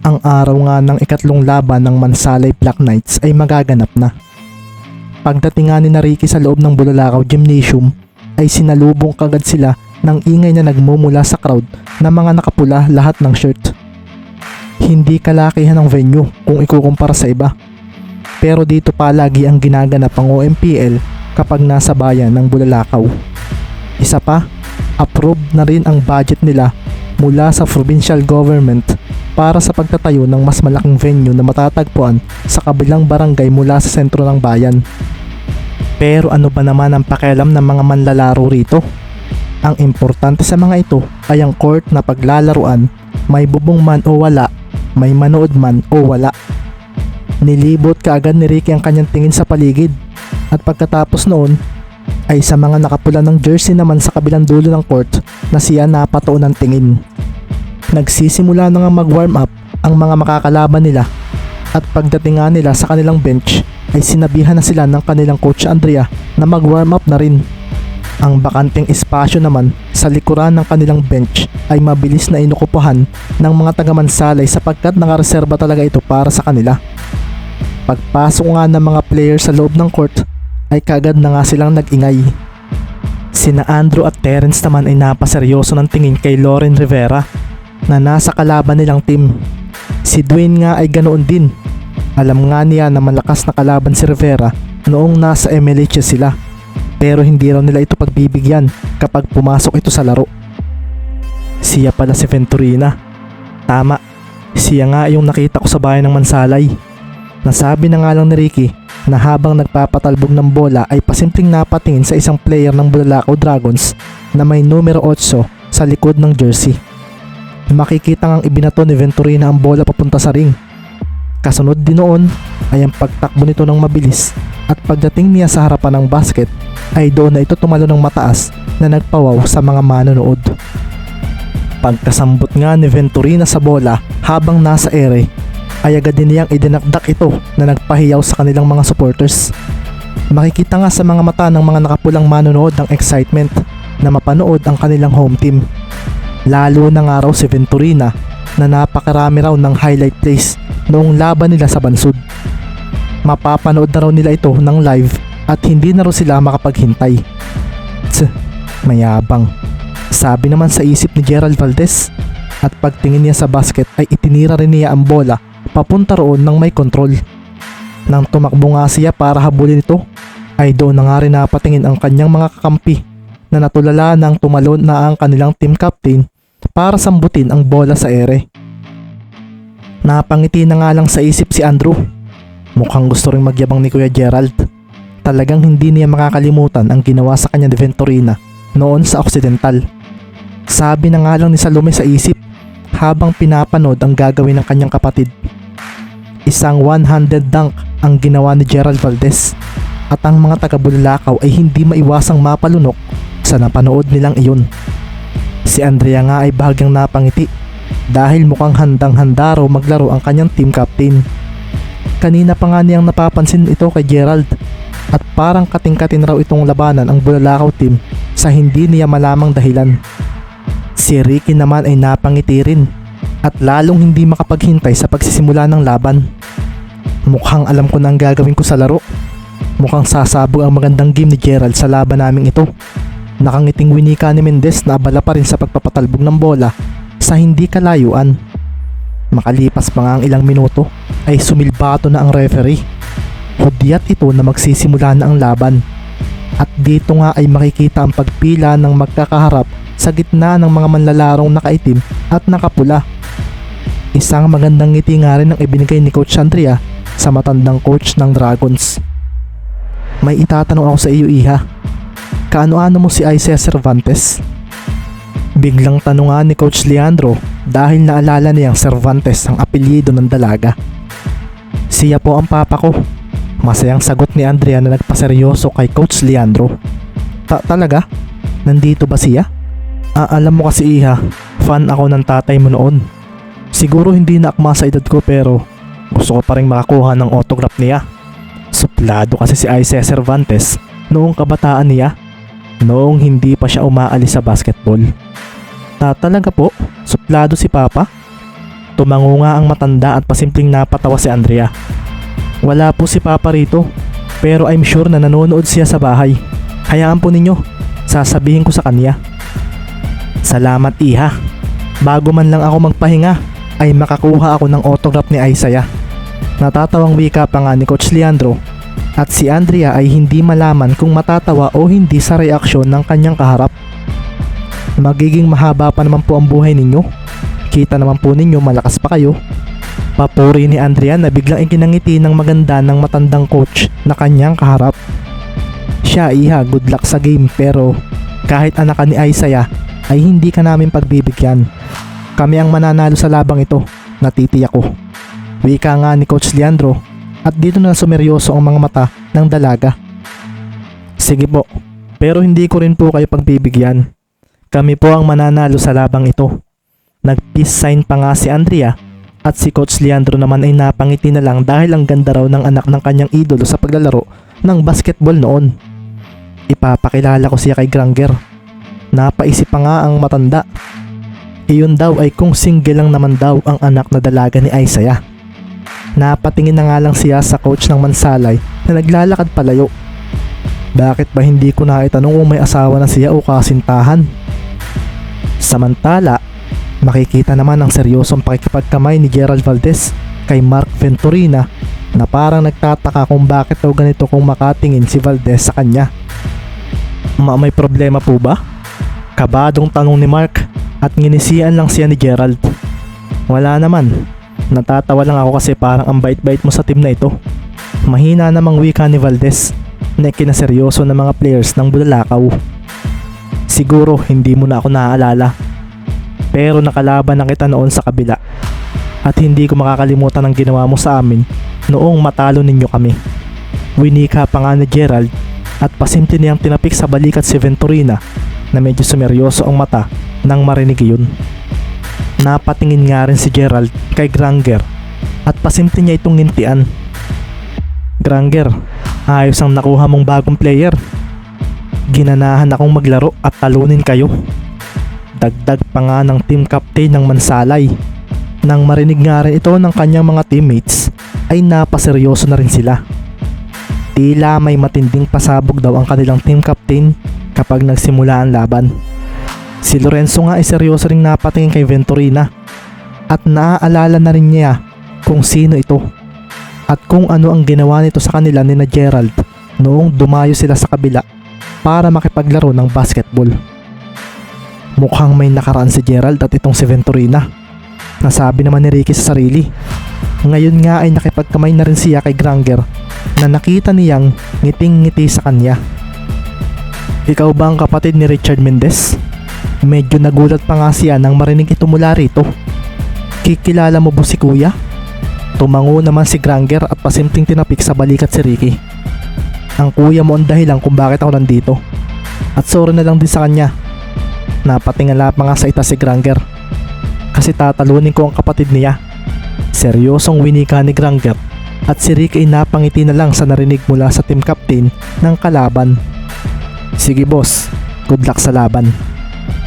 Ang araw nga ng ikatlong laban ng Mansalay Black Knights ay magaganap na. Pagdating nga ni na Ricky sa loob ng Bulalakaw Gymnasium ay sinalubong kagad sila ng ingay na nagmumula sa crowd na mga nakapula lahat ng shirt. Hindi kalakihan ng venue kung ikukumpara sa iba. Pero dito palagi ang ginaganap ang OMPL kapag nasa bayan ng Bulalakaw. Isa pa, approved na rin ang budget nila mula sa provincial government para sa pagtatayo ng mas malaking venue na matatagpuan sa kabilang barangay mula sa sentro ng bayan. Pero ano ba naman ang pakialam ng mga manlalaro rito? Ang importante sa mga ito ay ang court na paglalaruan, may bubong man o wala, may manood man o wala. Nilibot kaagad ni Ricky ang kanyang tingin sa paligid at pagkatapos noon ay sa mga nakapula ng jersey naman sa kabilang dulo ng court na siya napatoon ng tingin. Nagsisimula na nga mag-warm up ang mga makakalaban nila at pagdating nga nila sa kanilang bench ay sinabihan na sila ng kanilang coach Andrea na mag-warm up na rin. Ang bakanting espasyo naman sa likuran ng kanilang bench ay mabilis na inukupahan ng mga taga-Mansalay sapagkat nakareserba talaga ito para sa kanila. Pagpasok nga ng mga players sa loob ng court ay kagad na nga silang nag-ingay. Sina Andrew at Terence naman ay napaseryoso ng tingin kay Lauren Rivera na nasa kalaban nilang team. Si Dwayne nga ay ganoon din. Alam nga niya na malakas na kalaban si Rivera noong nasa MLH sila. Pero hindi raw nila ito pagbibigyan kapag pumasok ito sa laro. Siya pala si Venturina. Tama, siya nga yung nakita ko sa bayan ng Mansalay. Nasabi na nga lang ni Ricky na habang nagpapatalbog ng bola ay pasimpleng napatingin sa isang player ng Bulalakaw Dragons na may numero 8 sa likod ng jersey. Makikita ngang ibinato ni Venturina ang bola papunta sa ring. Kasunod din noon ay ang pagtakbo nito ng mabilis at pagdating niya sa harapan ng basket ay doon na ito tumalo ng mataas na nagpawaw sa mga manonood. Pagkasambot nga ni Venturina sa bola habang nasa ere ay agad din niyang idinakdak ito na nagpahiyaw sa kanilang mga supporters. Makikita nga sa mga mata ng mga nakapulang manonood ang excitement na mapanood ang kanilang home team. Lalo na nga raw si Venturina na napakarami raw ng highlight plays noong laban nila sa Bansud. Mapapanood na raw nila ito ng live at hindi na raw sila makapaghintay. Tsk, mayabang. Sabi naman sa isip ni Gerald Valdez at pagtingin niya sa basket ay itinira rin niya ang bola papunta roon ng may control. Nang tumakbo nga siya para habulin ito, ay doon na nga rin napatingin ang kanyang mga kakampi na natulala ng tumalon na ang kanilang team captain para sambutin ang bola sa ere. Napangiti na nga lang sa isip si Andrew. Mukhang gusto rin magyabang ni Kuya Gerald. Talagang hindi niya makakalimutan ang ginawa sa kanya ni Venturina noon sa Occidental. Sabi na nga lang ni Salome sa isip habang pinapanood ang gagawin ng kanyang kapatid. Isang one-handed dunk ang ginawa ni Gerald Valdez at ang mga taga-Bulacau ay hindi maiwasang mapalunok sa napanood nilang iyon. Si Andrea nga ay bahagyang napangiti dahil mukhang handang-handa raw maglaro ang kanyang team captain. Kanina pa nga niyang napapansin ito kay Gerald at parang kating-katin raw itong labanan ang Bulacau team sa hindi niya malamang dahilan. Si Ricky naman ay napangiti rin at lalong hindi makapaghintay sa pagsisimula ng laban. Mukhang alam ko na ang gagawin ko sa laro. Mukhang sasabog ang magandang game ni Gerald sa laban naming ito. Nakangiting winika ni Mendez na abala pa rin sa pagpapatalbog ng bola sa hindi kalayuan. Makalipas pa nga ang ilang minuto ay sumilbato na ang referee. Hudyat ito na magsisimula na ang laban. At dito nga ay makikita ang pagpila ng magkakaharap sa gitna ng mga manlalarong nakaitim at nakapula. Isang magandang ngiti nga rin ang ibinigay ni Coach Andrea sa matandang coach ng Dragons. May itatanong ako sa iyo, Iha. Kaano-ano mo si Isaiah Cervantes? Biglang tanungan ni Coach Leandro dahil naalala niyang Cervantes ang apelyido ng dalaga. Siya po ang papa ko. Masayang sagot ni Andrea na nagpaseryoso kay Coach Leandro. Ta talaga? Nandito ba siya? Ah, alam mo kasi Iha, fan ako ng tatay mo noon. Siguro hindi na akma sa edad ko pero gusto ko pa rin makakuha ng autograph niya. Suplado kasi si Isaiah Cervantes noong kabataan niya. Noong hindi pa siya umaalis sa basketball. Ta talaga po? Suplado si Papa? Tumango nga ang matanda at pasimpleng napatawa si Andrea. Wala po si Papa rito, pero I'm sure na nanonood siya sa bahay. Hayaan po ninyo, sasabihin ko sa kanya. Salamat iha. Bago man lang ako magpahinga, ay makakuha ako ng autograph ni Isaiah. Natatawang wika pa nga ni Coach Leandro at si Andrea ay hindi malaman kung matatawa o hindi sa reaksyon ng kanyang kaharap. Magiging mahaba pa naman po ang buhay ninyo. Kita naman po ninyo malakas pa kayo. Papuri ni Andrea na biglang ikinangiti ng maganda ng matandang coach na kanyang kaharap. Siya iha good luck sa game pero kahit anak ni Isaiah ay hindi ka namin pagbibigyan. Kami ang mananalo sa labang ito, natitiyak ko. Wika nga ni Coach Leandro at dito na sumeryoso ang mga mata ng dalaga. Sige po, pero hindi ko rin po kayo pagbibigyan. Kami po ang mananalo sa labang ito. Nag-peace sign pa nga si Andrea at si Coach Leandro naman ay napangiti na lang dahil ang ganda raw ng anak ng kanyang idolo sa paglalaro ng basketball noon. Ipapakilala ko siya kay Granger. Napaisip pa nga ang matanda. Iyon daw ay kung single lang naman daw ang anak na dalaga ni Isaiah. Napatingin na nga lang siya sa coach ng Mansalay na naglalakad palayo. Bakit ba hindi ko na itanong kung may asawa na siya o kasintahan? Samantala, makikita naman ang seryosong pakikipagkamay ni Gerald Valdez kay Mark Venturina na parang nagtataka kung bakit daw ganito kung makatingin si Valdez sa kanya. Ma may problema po ba? Kabadong tanong ni Mark at nginisian lang siya ni Gerald. Wala naman. Natatawa lang ako kasi parang ang bait-bait mo sa team na ito. Mahina namang wika ni Valdez na kinaseryoso ng mga players ng Bulalakaw. Siguro hindi mo na ako naaalala. Pero nakalaban na kita noon sa kabila. At hindi ko makakalimutan ang ginawa mo sa amin noong matalo ninyo kami. Winika pa nga ni Gerald at pasimple niyang tinapik sa balikat si Venturina na medyo sumeryoso ang mata nang marinig yun. Napatingin nga rin si Gerald kay Granger at pasimple niya itong ngintian. Granger, ayos ang nakuha mong bagong player. Ginanahan akong maglaro at talunin kayo. Dagdag pa nga ng team captain ng Mansalay. Nang marinig nga rin ito ng kanyang mga teammates ay napaseryoso na rin sila. Tila may matinding pasabog daw ang kanilang team captain kapag nagsimula ang laban. Si Lorenzo nga ay seryoso ring napatingin kay Venturina at naaalala na rin niya kung sino ito at kung ano ang ginawa nito sa kanila ni na Gerald noong dumayo sila sa kabila para makipaglaro ng basketball. Mukhang may nakaraan si Gerald at itong si Venturina. Nasabi naman ni Ricky sa sarili. Ngayon nga ay nakipagkamay na rin siya kay Granger na nakita niyang ngiting-ngiti sa kanya. Ikaw ba ang kapatid ni Richard Mendez? Medyo nagulat pa nga siya nang marinig ito mula rito. Kikilala mo ba si kuya? Tumango naman si Granger at pasimpleng tinapik sa balikat si Ricky. Ang kuya mo ang dahilan kung bakit ako nandito. At sorry na lang din sa kanya. Napatingala pa nga sa ita si Granger. Kasi tatalunin ko ang kapatid niya. Seryosong winika ni Granger at si Ricky ay napangiti na lang sa narinig mula sa team captain ng kalaban. Sige boss, good luck sa laban.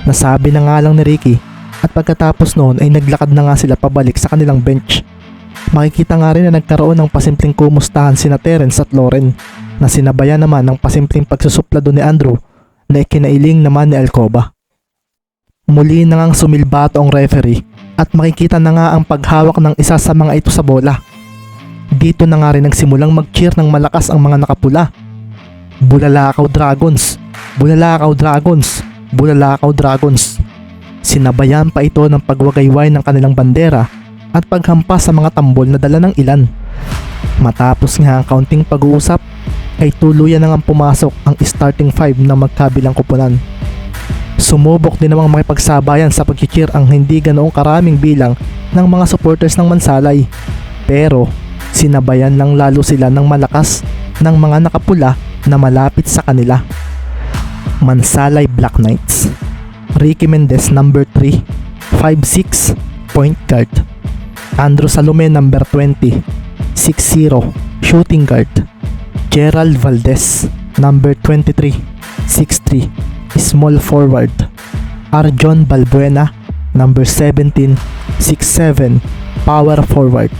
Nasabi na nga lang ni Ricky at pagkatapos noon ay naglakad na nga sila pabalik sa kanilang bench. Makikita nga rin na nagkaroon ng pasimpleng kumustahan sina Terence at Lauren na sinabayan naman ng pasimpleng pagsusuplado ni Andrew na ikinailing naman ni Alcoba. Muli na ngang sumilbato ang referee at makikita na nga ang paghawak ng isa sa mga ito sa bola. Dito na nga rin nagsimulang mag-cheer ng malakas ang mga nakapula. Bulalakaw Dragons! Bulalakaw Dragons! Bulalakaw Dragons. Sinabayan pa ito ng pagwagayway ng kanilang bandera at paghampas sa mga tambol na dala ng ilan. Matapos nga ang kaunting pag-uusap, ay tuluyan na nga pumasok ang starting five ng magkabilang kupunan. Sumubok din namang makipagsabayan sa pagkikir ang hindi ganoong karaming bilang ng mga supporters ng Mansalay. Pero sinabayan lang lalo sila ng malakas ng mga nakapula na malapit sa kanila. Mansalay Black Knights. Ricky Mendez number 3, 5'6", point guard. Andrew Salome number 20, 6'0", shooting guard. Gerald Valdez number 23, 6'3", small forward. Arjon Balbuena number 17, 6'7", power forward.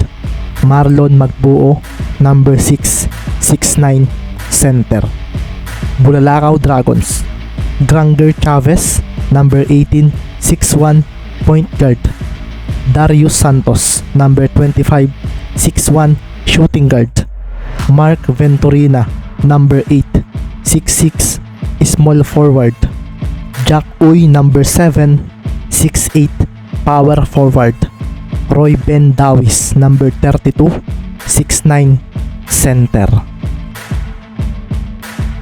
Marlon Magbuo, number 6, 6'9", center. Bulalakaw Dragons. Granger Chavez, number 18, 6'1", point guard. Darius Santos, number 25, 6'1", shooting guard. Mark Venturina, number 8, 6'6", small forward. Jack Uy, number 7, 6'8", power forward. Roy Ben Dawis, number 32, 6'9", center.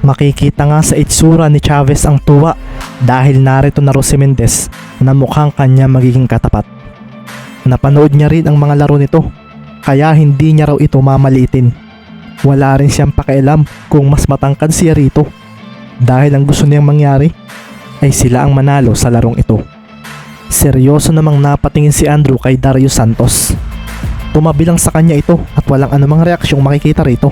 Makikita nga sa itsura ni Chavez ang tuwa dahil narito na ro si Mendez na mukhang kanya magiging katapat. Napanood niya rin ang mga laro nito kaya hindi niya raw ito mamalitin. Wala rin siyang pakialam kung mas matangkad siya rito dahil ang gusto niyang mangyari ay sila ang manalo sa larong ito. Seryoso namang napatingin si Andrew kay Darius Santos. Tumabi lang sa kanya ito at walang anumang reaksyong makikita rito.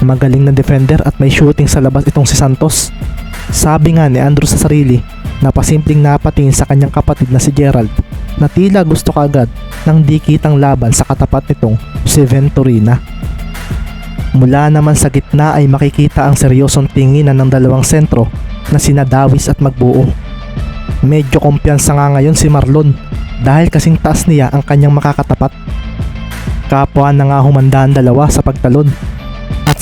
Magaling na defender at may shooting sa labas itong si Santos. Sabi nga ni Andrew sa sarili na pasimpleng napatingin sa kanyang kapatid na si Gerald na tila gusto kaagad ng di kitang laban sa katapat nitong si Venturina. Mula naman sa gitna ay makikita ang seryosong tinginan ng dalawang sentro na sina Dawis at Magbuo. Medyo kumpiyansa nga ngayon si Marlon dahil kasing taas niya ang kanyang makakatapat. Kapwa na nga humanda ang dalawa sa pagtalon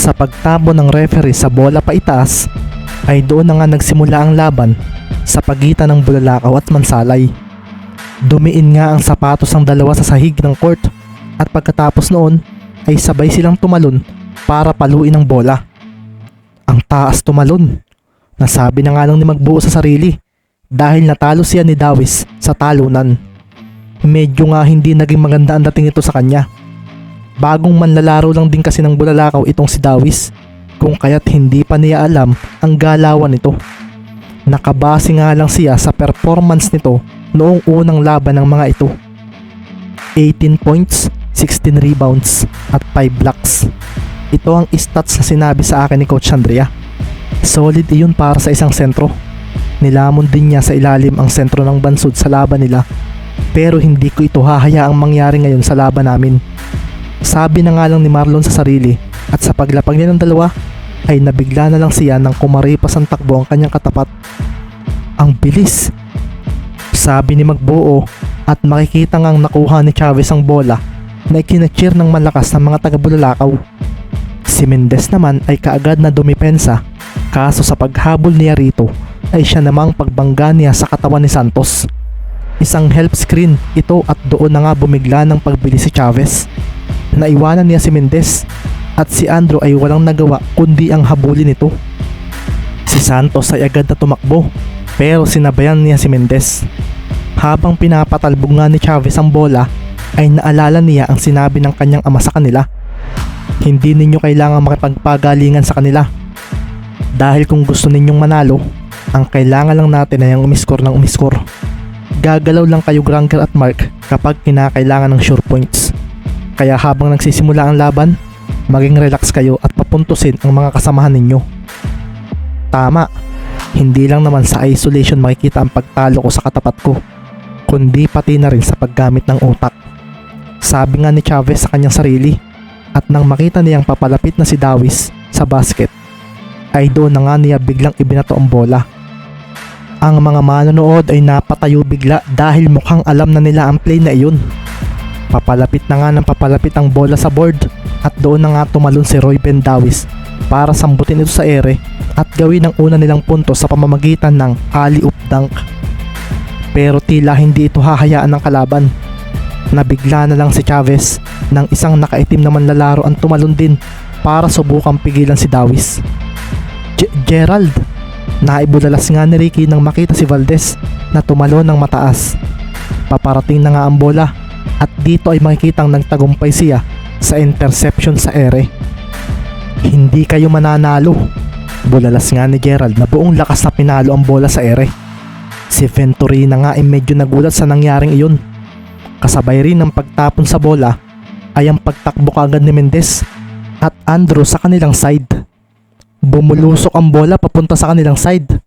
sa pagtabo ng referee sa bola pa itaas ay doon na nga nagsimula ang laban sa pagitan ng Bulalakaw at Mansalay. Dumiin nga ang sapatos ng dalawa sa sahig ng court at pagkatapos noon ay sabay silang tumalon para paluin ang bola. Ang taas tumalon. Nasabi na nga lang ni Magbuo sa sarili dahil natalo siya ni Dawis sa talunan. Medyo nga hindi naging maganda ang dating ito sa kanya. Bagong manlalaro lang din kasi ng bulalakaw itong si Dawis kung kaya't hindi pa niya alam ang galawan nito. Nakabase nga lang siya sa performance nito noong unang laban ng mga ito. 18 points, 16 rebounds at 5 blocks. Ito ang stats na sinabi sa akin ni Coach Andrea. Solid iyon para sa isang sentro. Nilamon din niya sa ilalim ang sentro ng bansod sa laban nila. Pero hindi ko ito hahayaang mangyari ngayon sa laban namin. Sabi na nga lang ni Marlon sa sarili at sa paglapag niya ng dalawa ay nabigla na lang siya nang kumaripas ang takbo ang kanyang katapat. Ang bilis! Sabi ni Magbuo at makikita ngang nakuha ni Chavez ang bola na ikinachir ng malakas ng mga taga-Bulalakaw. Si Mendez naman ay kaagad na dumipensa kaso sa paghabol niya rito ay siya namang pagbangga niya sa katawan ni Santos. Isang help screen ito at doon na nga bumigla ng pagbili si Chavez. Naiwanan niya si Mendez at si Andrew ay walang nagawa kundi ang habulin nito. Si Santos ay agad na tumakbo pero sinabayan niya si Mendez. Habang pinapatalbog nga ni Chavez ang bola ay naalala niya ang sinabi ng kanyang ama sa kanila. Hindi ninyo kailangang makipagpagalingan sa kanila. Dahil kung gusto ninyong manalo, ang kailangan lang natin ay ang umiskor ng umiskor. Gagalaw lang kayo Granger at Mark kapag kinakailangan ng sure points. Kaya habang nagsisimula ang laban, maging relax kayo at papuntusin ang mga kasamahan ninyo. Tama, hindi lang naman sa isolation makikita ang pagtalo ko sa katapat ko, kundi pati na rin sa paggamit ng utak. Sabi nga ni Chavez sa kanyang sarili at nang makita niyang papalapit na si Dawis sa basket, ay doon na nga niya biglang ibinato ang bola. Ang mga manonood ay napatayo bigla dahil mukhang alam na nila ang play na iyon. Papalapit na nga ng papalapit ang bola sa board at doon na nga tumalon si Roy Ben Dawis para sambutin ito sa ere at gawin ang una nilang punto sa pamamagitan ng alley-oop dunk. Pero tila hindi ito hahayaan ng kalaban. Nabigla na lang si Chavez nang isang nakaitim na manlalaro ang tumalon din para subukang pigilan si Dawis. G- Gerald! Naibulalas nga ni Ricky nang makita si Valdez na tumalon ng mataas. Paparating na nga ang bola at dito ay makikitang nagtagumpay siya sa interception sa ere. Hindi kayo mananalo. Bulalas nga ni Gerald na buong lakas na pinalo ang bola sa ere. Si Venturina nga ay medyo nagulat sa nangyaring iyon. Kasabay rin ng pagtapon sa bola ay ang pagtakbo kagad ni Mendez at Andrew sa kanilang side. Bumulusok ang bola papunta sa kanilang side.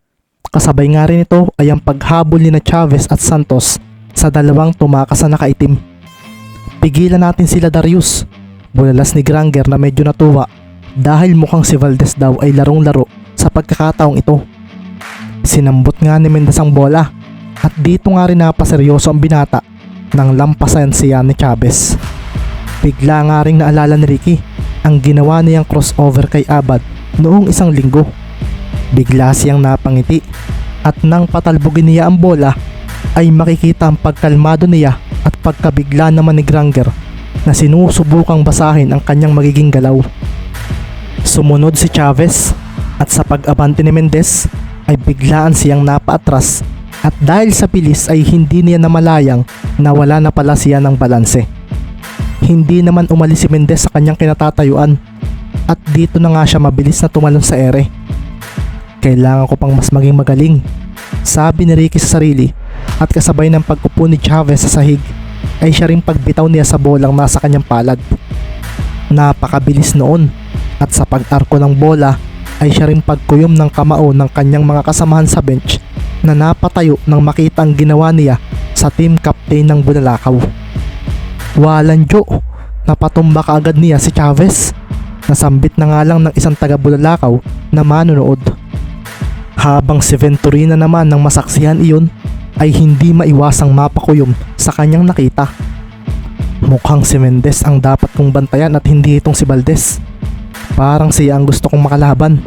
Kasabay nga rin ito ay ang paghabol ni na Chavez at Santos sa dalawang tumakas na nakaitim. Pigilan natin sila Darius. Bulalas ni Granger na medyo natuwa dahil mukhang si Valdez daw ay larong-laro sa pagkakataong ito. Sinambot nga ni Mendes ang bola at dito nga rin napaseryoso ang binata nang lampasan siya ni Chavez. Bigla nga rin naalala ni Ricky ang ginawa niyang crossover kay Abad noong isang linggo. Bigla siyang napangiti at nang patalbogin niya ang bola ay makikita ang pagkalmado niya at pagkabigla naman ni Granger na sinusubukang basahin ang kanyang magiging galaw. Sumunod si Chavez at sa pag-abante ni Mendez ay biglaan siyang napaatras at dahil sa bilis ay hindi niya namalayang na wala na pala siya ng balanse. Hindi naman umalis si Mendez sa kanyang kinatatayuan at dito na nga siya mabilis na tumalon sa ere. Kailangan ko pang mas maging magaling, sabi ni Ricky sa sarili at kasabay ng pagkupo ni Chavez sa sahig ay siya rin pagbitaw niya sa bolang nasa kanyang palad. Napakabilis noon at sa pag-arko ng bola ay siya rin pagkuyom ng kamao ng kanyang mga kasamahan sa bench na napatayo nang makita ang ginawa niya sa team captain ng Bulalakaw. Walang Joe, napatumba kaagad niya si Chavez. Nasambit na nga lang ng isang taga Bulalakaw na manonood. Habang si Venturina naman ng masaksihan iyon ay hindi maiwasang mapakuyom sa kanyang nakita. Mukhang si Mendez ang dapat kong bantayan at hindi itong si Valdez. Parang siya ang gusto kong makalaban.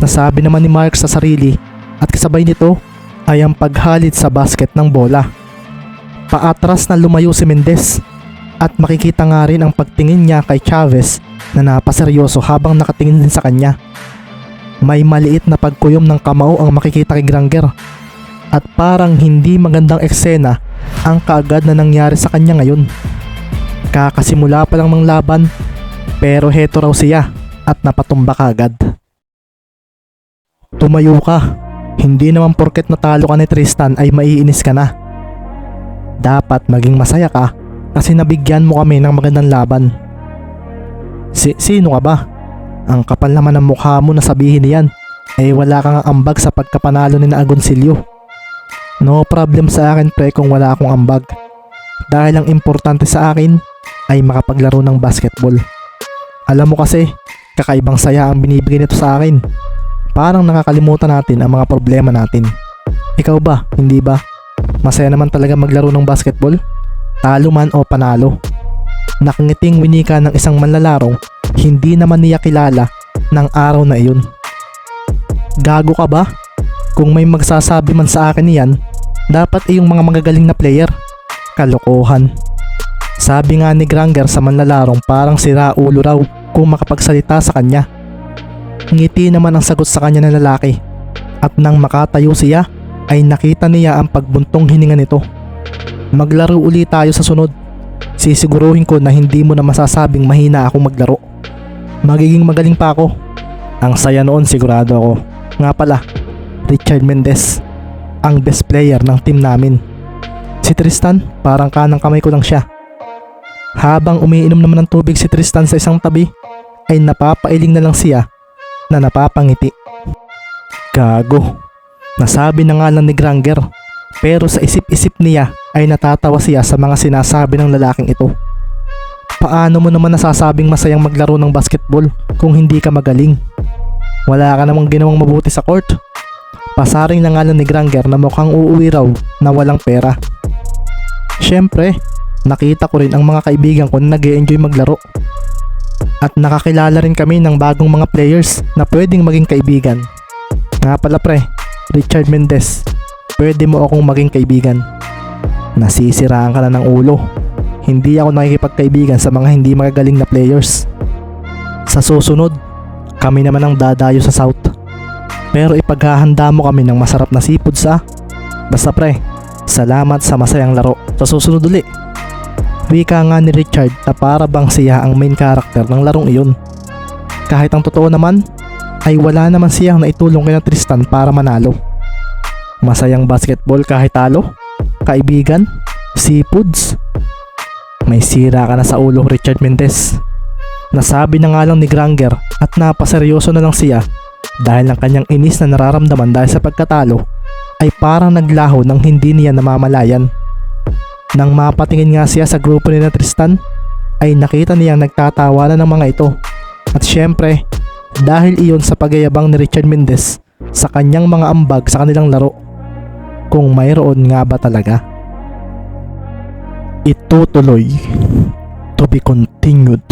Nasabi naman ni Mark sa sarili at kasabay nito ay ang paghalit sa basket ng bola. Paatras na lumayo si Mendez at makikita nga rin ang pagtingin niya kay Chavez na napaseryoso habang nakatingin din sa kanya. May maliit na pagkuyom ng kamao ang makikita kay Granger at parang hindi magandang eksena ang kaagad na nangyari sa kanya ngayon. Kakasimula pa lang ng laban pero heto raw siya at napatumba kaagad. Tumayo ka. Hindi naman porket natalo ka ni Tristan ay maiinis ka na. Dapat maging masaya ka kasi nabigyan mo kami ng magandang laban. Si sino ka ba? Ang kapal naman ng mukha mo na sabihin niyan. Eh wala kang ambag sa pagkapanalo ni na Agoncillo. No problem sa akin pre kung wala akong ambag. Dahil ang importante sa akin ay makapaglaro ng basketball. Alam mo kasi, kakaibang saya ang binibigay nito sa akin. Parang nakakalimutan natin ang mga problema natin. Ikaw ba, hindi ba? Masaya naman talaga maglaro ng basketball? Talo man o panalo. Nakangiting winika ng isang manlalarong hindi naman niya kilala ng araw na iyon. Gago ka ba? Kung may magsasabi man sa akin niyan, dapat ay yung mga magagaling na player. Kalokohan. Sabi nga ni Granger sa manlalarong parang sira ulo raw kung makapagsalita sa kanya. Ngiti naman ang sagot sa kanya ng lalaki. At nang makatayo siya, ay nakita niya ang pagbuntong hininga nito. Maglaro uli tayo sa sunod. Sisiguruhin ko na hindi mo na masasabing mahina akong maglaro. Magiging magaling pa ako. Ang saya noon sigurado ako. Nga pala, Richard Mendez, ang best player ng team namin. Si Tristan, parang kanang kamay ko lang siya. Habang umiinom naman ng tubig si Tristan sa isang tabi, ay napapailing na lang siya na napapangiti. Gago. Nasabi na nga lang ni Granger pero sa isip-isip niya ay natatawa siya sa mga sinasabi ng lalaking ito. Paano mo naman nasasabing masayang maglaro ng basketball kung hindi ka magaling? Wala ka namang ginawang mabuti sa court. Pasaring na nga lang ni Granger na mukhang uuwi raw na walang pera. Siyempre, nakita ko rin ang mga kaibigan ko na nag enjoy maglaro. At nakakilala rin kami ng bagong mga players na pwedeng maging kaibigan. Nga pala pre, Richard Mendez, pwede mo akong maging kaibigan. Nasisiraan ka na ng ulo. Hindi ako nakikipagkaibigan sa mga hindi magagaling na players. Sa susunod, kami naman ang dadayo sa South. Pero ipaghahanda mo kami ng masarap na seafood sa... Basta pre, salamat sa masayang laro. Sa susunod uli. Wika nga ni Richard na para bang siya ang main character ng larong iyon. Kahit ang totoo naman, ay wala naman siyang naitulong kay Tristan para manalo. Masayang basketball kahit talo, kaibigan, seafoods. May sira ka na sa ulo Richard Mendez. Nasabi na nga lang ni Granger at napaseryoso na lang siya dahil ang kanyang inis na nararamdaman dahil sa pagkatalo ay parang naglaho ng hindi niya namamalayan. Nang mapatingin nga siya sa grupo ni na Tristan, ay nakita niyang nagtatawanan ng mga ito. At syempre, dahil iyon sa pagyayabang ni Richard Mendez sa kanyang mga ambag sa kanilang laro. Kung mayroon nga ba talaga. Itutuloy. To be continued.